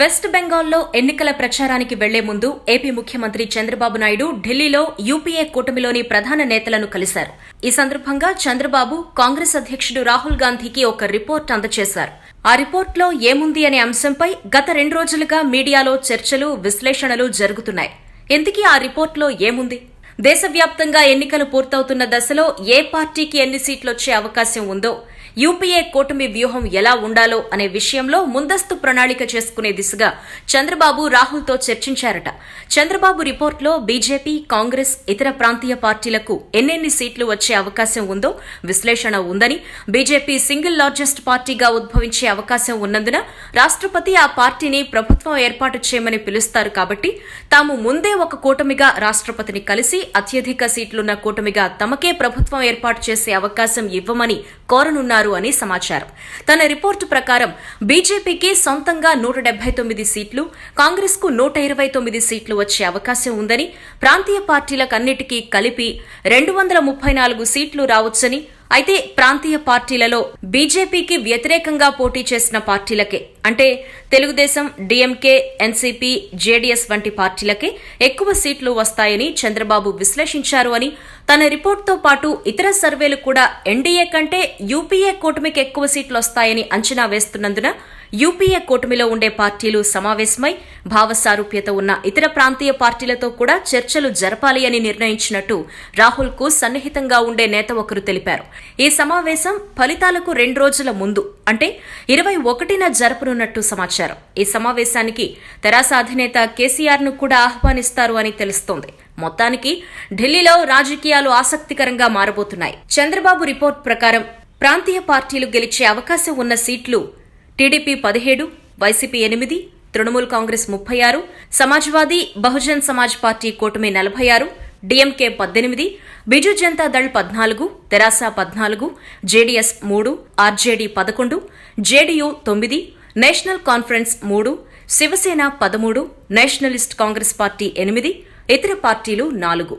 West బెంగాల్లో ఎన్నికల ప్రచారానికి వెళ్ళే ముందు ఏపీ ముఖ్యమంత్రి చంద్రబాబు నాయుడు ఢిల్లీలో యూపీఏ కూటమిలోని ప్రధాన నేతలను కలిశారు. ఈ సందర్భంగా చంద్రబాబు కాంగ్రెస్ అధ్యక్షుడు రాహుల్ గాంధీకి ఒక రిపోర్ట్ అందజేశారు. ఆ రిపోర్ట్లో ఏముంది అనే అంశంపై గత రెండు రోజులుగా మీడియాలో చర్చలు విశ్లేషణలు జరుగుతున్నాయి. ఎందుకీ ఆ రిపోర్ట్లో ఏముంది? దేశవ్యాప్తంగా ఎన్నికలు పూర్తవుతున్న దశలో ఏ పార్టీకి ఎన్ని సీట్లొచ్చే అవకాశం ఉందో యూపీఏ కూటమి వ్యూహం ఎలా ఉండాలో అనే విషయంలో ముందస్తు ప్రణాళిక చేసుకునే దిశగా చంద్రబాబు రాహుల్తో చర్చించారట. చంద్రబాబు రిపోర్ట్లో బీజేపీ కాంగ్రెస్ ఇతర ప్రాంతీయ పార్టీలకు ఎన్నెన్ని సీట్లు వచ్చే అవకాశం ఉందో విశ్లేషణ ఉందని బీజేపీ సింగిల్ లార్జెస్ట్ పార్టీగా ఉద్భవించే అవకాశం ఉన్నందున రాష్ట్రపతి ఆ పార్టీని ప్రభుత్వం ఏర్పాటు చేయమని పిలుస్తారు కాబట్టి తాము ముందే ఒక కూటమిగా రాష్ట్రపతిని కలిసి అత్యధిక సీట్లున్న కూటమిగా తమకే ప్రభుత్వం ఏర్పాటు చేసే అవకాశం ఇవ్వమని కోరనున్నారు. అని సమాచారం. తన రిపోర్టు ప్రకారం బీజేపీకి సొంతంగా నూట డెబ్బై తొమ్మిది సీట్లు కాంగ్రెస్కు నూట ఇరవై తొమ్మిది సీట్లు వచ్చే అవకాశం ఉందని ప్రాంతీయ పార్టీలకన్నిటికీ కలిపి రెండు వందల ముప్పై నాలుగు సీట్లు రావచ్చని అయితే ప్రాంతీయ పార్టీలలో బీజేపీకి వ్యతిరేకంగా పోటీ చేసిన పార్టీలకే అంటే తెలుగుదేశం డీఎంకే ఎన్సీపీ జేడీఎస్ వంటి పార్టీలకే ఎక్కువ సీట్లు వస్తాయని చంద్రబాబు విశ్లేషించారు అని తన రిపోర్ట్తో పాటు ఇతర సర్వేలు కూడా ఎన్డీఏ కంటే యూపీఏ కూటమికి ఎక్కువ సీట్లు వస్తాయని అంచనా వేస్తున్నందున యూపీఏ కూటమిలో ఉండే పార్టీలు సమావేశమై భావసారూప్యత ఉన్న ఇతర ప్రాంతీయ పార్టీలతో కూడా చర్చలు జరపాలి అని నిర్ణయించినట్టు రాహుల్కు సన్నిహితంగా ఉండే నేత ఒకరు తెలిపారు. ఈ సమావేశం ఫలితాలకు రెండు రోజుల ముందు అంటే ఇరవై ఒకటిన జరపనున్నట్టు సమాచారం. ఈ సమావేశానికి తెరాస అధినేత కేసీఆర్ను కూడా ఆహ్వానిస్తారు అని తెలుస్తోంది. మొత్తానికి ఢిల్లీలో రాజకీయాలు ఆసక్తికరంగా మారబోతున్నాయి. చంద్రబాబు రిపోర్ట్ ప్రకారం ప్రాంతీయ పార్టీలు గెలిచే అవకాశం ఉన్న సీట్లు టీడీపీ పదిహేడు వైసీపీ ఎనిమిది తృణమూల్ కాంగ్రెస్ ముప్పై ఆరు సమాజ్వాదీ బహుజన్ సమాజ్ పార్టీ కూటమి నలభై ఆరు డిఎంకే పద్దెనిమిది బిజు జనతా దళ్ పద్నాలుగు తెరాస పద్నాలుగు జేడీఎస్ మూడు ఆర్జేడీ పదకొండు జేడీయూ తొమ్మిది నేషనల్ కాన్ఫరెన్స్ మూడు శివసేన పదమూడు నేషనలిస్ట్ కాంగ్రెస్ పార్టీ ఎనిమిది ఇతర పార్టీలు నాలుగు.